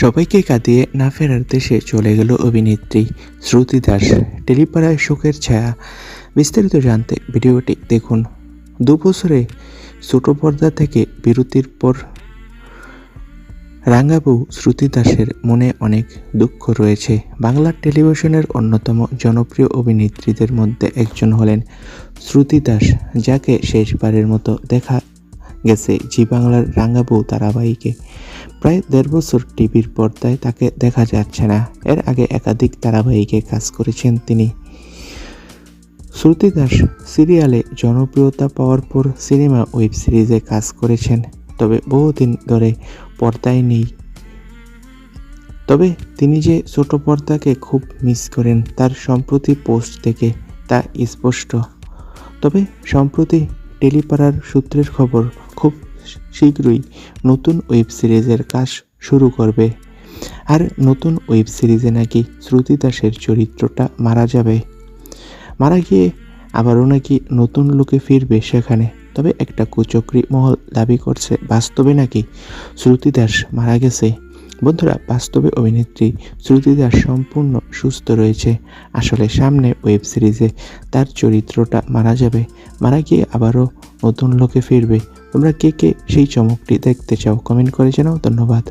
সবাইকে কাঁদিয়ে না ফেরার দেশে চলে গেল অভিনেত্রী শ্রুতি দাস। টেলিপাড়ায় শোকের ছায়া। বিস্তারিত জানতে ভিডিওটি দেখুন। দু বছরে ছোট পর্দা থেকে বিরতির পর রাঙ্গাবু শ্রুতি দাসের মনে অনেক দুঃখ রয়েছে। বাংলা টেলিভিশনের অন্যতম জনপ্রিয় অভিনেত্রীদের মধ্যে একজন হলেন শ্রুতি দাস, যাকে শেষবারের মতো দেখা গেছে জি বাংলার রাঙ্গাবু ধারাবাহিকে। প্রায় দেড় বছর টিভির পর্দায় তাকে দেখা যাচ্ছে না। এর আগে একাধিক ধারাবাহিকে কাজ করেছেন তিনি। শ্রুতি দাস, সিরিয়ালে জনপ্রিয়তা পাওয়ার পর সিনেমা ওয়েব সিরিজে কাজ করেছেন। তবে বহুদিন ধরে পর্দায় নেই। তবে তিনি যে ছোট পর্দাকে খুব মিস করেন, তার সম্প্রতি পোস্ট থেকে তা স্পষ্ট। তবে সম্প্রতি টেলিপাড়ার সূত্রের খবর খুব শীঘ্রই নতুন ওয়েব সিরিজের কাজ শুরু করবে। আর নতুন ওয়েব সিরিজে নাকি শ্রুতি দাসের চরিত্রটা মারা যাবে। মারা গিয়ে আবারও নাকি নতুন লোকে ফিরবে সেখানে। তবে একটা কুচক্রি মহল দাবি করছে, বাস্তবে নাকি শ্রুতি দাস মারা গেছে। বন্ধুরা, বাস্তবে অভিনেত্রী শ্রুতি দাস সম্পূর্ণ সুস্থ রয়েছে। আসলে সামনে ওয়েব সিরিজে তার চরিত্রটা মারা যাবে। মারা গিয়ে আবারও নতুন লোকে ফিরবে। তোমরা কে কে সেই চমকটি দেখতে চাও কমেন্ট করে জানাও ধন্যবাদ।